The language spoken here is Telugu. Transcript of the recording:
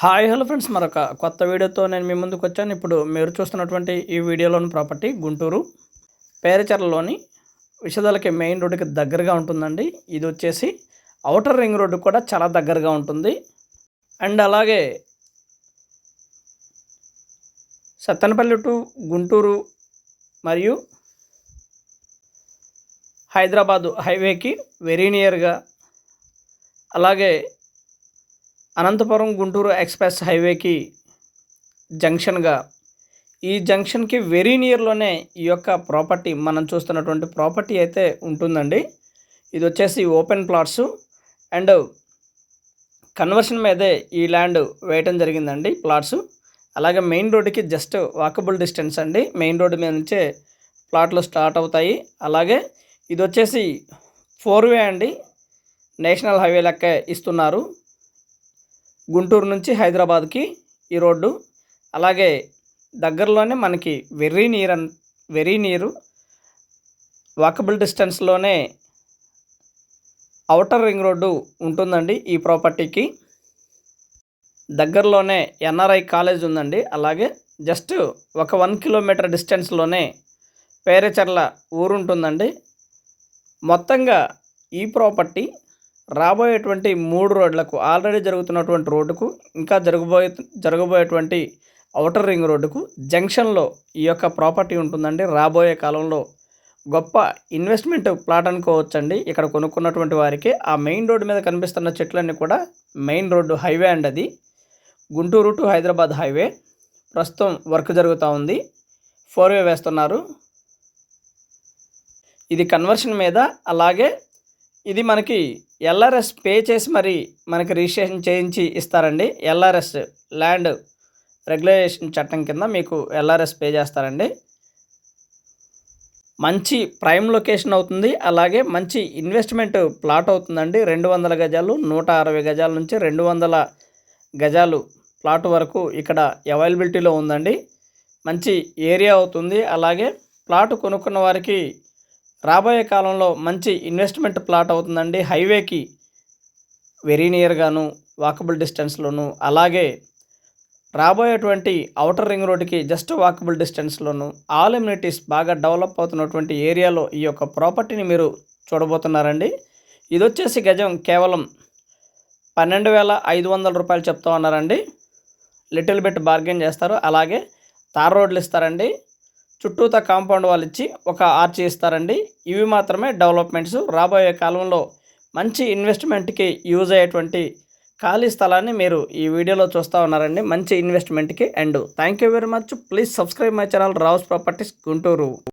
Hi hello friends. మరొక కొత్త వీడియోతో నేను మీ ముందుకు వచ్చాను. ఇప్పుడు మీరు చూస్తున్నటువంటి ఈ వీడియోలోని ప్రాపర్టీ గుంటూరు పేరచర్లలోని విషదాలకి మెయిన్ రోడ్డుకి దగ్గరగా ఉంటుందండి. ఇది వచ్చేసి అవుటర్ రింగ్ రోడ్డు కూడా చాలా దగ్గరగా ఉంటుంది. అండ్ అలాగే సత్తెనపల్లి టు గుంటూరు మరియు హైదరాబాదు హైవేకి వెరీ నియర్గా అలాగే అనంతపురం గుంటూరు ఎక్స్ప్రెస్ హైవేకి జంక్షన్గా ఈ జంక్షన్కి వెరీ నియర్లోనే ఈ యొక్క ప్రాపర్టీ మనం చూస్తున్నటువంటి ప్రాపర్టీ అయితే ఉంటుందండి. ఇది వచ్చేసి ఓపెన్ ప్లాట్స్ అండ్ కన్వర్షన్ మీదే ఈ ల్యాండ్ వేయటం జరిగిందండి ప్లాట్స్. అలాగే మెయిన్ రోడ్డుకి జస్ట్ వాకబుల్ డిస్టెన్స్ అండి. మెయిన్ రోడ్డు మీద నుంచే ప్లాట్లు స్టార్ట్ అవుతాయి. అలాగే ఇది వచ్చేసి ఫోర్ వే అండి. నేషనల్ హైవే లెక్క ఇస్తున్నారు. గుంటూరు నుంచి హైదరాబాద్కి ఈ రోడ్డు. అలాగే దగ్గరలోనే మనకి వెర్రీ నీరు అన్ వెరీ నీరు వాకబుల్ డిస్టెన్స్లోనే అవుటర్ రింగ్ రోడ్డు ఉంటుందండి ఈ ప్రాపర్టీకి. దగ్గరలోనే ఎన్ఆర్ఐ కాలేజ్ ఉందండి. అలాగే జస్ట్ ఒక వన్ కిలోమీటర్ డిస్టెన్స్లోనే పేరేచర్ల ఊరు ఉంటుందండి మొత్తంగా ఈ ప్రాపర్టీ రాబోయేటువంటి మూడు రోడ్లకు ఆల్రెడీ జరుగుతున్నటువంటి రోడ్డుకు ఇంకా జరగబోయే జరగబోయేటువంటి అవుటర్ రింగ్ రోడ్డుకు జంక్షన్లో ఈ యొక్క ప్రాపర్టీ ఉంటుందండి. రాబోయే కాలంలో గొప్ప ఇన్వెస్ట్మెంట్ ప్లాట్ అనుకోవచ్చండి. ఇక్కడ కొనుక్కున్నటువంటి వారికి ఆ మెయిన్ రోడ్డు మీద కనిపిస్తున్న చెట్లన్నీ కూడా మెయిన్ రోడ్డు హైవే అండి అది. Guntur to Hyderabad highway. ప్రస్తుతం వర్క్ జరుగుతూ ఉంది. ఫోర్ వే వేస్తున్నారు. ఇది కన్వర్షన్ మీద అలాగే ఇది మనకి ఎల్ఆర్ఎస్ పే చేసి మరి మనకి రిజిస్ట్రేషన్ చేయించి ఇస్తారండి. ఎల్ఆర్ఎస్ ల్యాండ్ రెగ్యులేషన్ చట్టం కింద మీకు ఎల్ఆర్ఎస్ పే చేస్తారండి. మంచి ప్రైమ్ లొకేషన్ అవుతుంది. అలాగే మంచి ఇన్వెస్ట్మెంట్ ప్లాట్ అవుతుందండి. రెండు వందల గజాలు నూట అరవై గజాల నుంచి రెండు వందల గజాలు ప్లాట్ వరకు ఇక్కడ అవైలబిలిటీలో ఉందండి. మంచి ఏరియా అవుతుంది. అలాగే ప్లాట్ కొనుక్కున్న వారికి రాబోయే కాలంలో మంచి ఇన్వెస్ట్మెంట్ ప్లాట్ అవుతుందండి. హైవేకి వెరీ నియర్గాను వాకబుల్ డిస్టెన్స్లోను అలాగే రాబోయేటువంటి అవుటర్ రింగ్ రోడ్డుకి జస్ట్ వాకబుల్ డిస్టెన్స్లోను ఆల్ ఇమ్యూనిటీస్ బాగా డెవలప్ అవుతున్నటువంటి ఏరియాలో ఈ యొక్క ప్రాపర్టీని మీరు చూడబోతున్నారండి. ఇది వచ్చేసి గజం కేవలం పన్నెండు వేల ఐదు వందల రూపాయలు చెప్తా ఉన్నారండి. లిటిల్ బిట్ బార్గెన్ చేస్తారు. అలాగే తార్ రోడ్లు ఇస్తారండి. చుట్టూతా కాంపౌండ్ వాళ్ళు ఇచ్చి ఒక ఆర్చి ఇస్తారండి ఇవి మాత్రమే డెవలప్మెంట్స్. రాబోయే కాలంలో మంచి ఇన్వెస్ట్మెంట్కి యూజ్ అయ్యేటువంటి ఖాళీ స్థలాన్ని మీరు ఈ వీడియోలో చూస్తూ ఉన్నారండి. మంచి ఇన్వెస్ట్మెంట్కి and thank you very much. Please subscribe my channel Rao's Properties Guntur.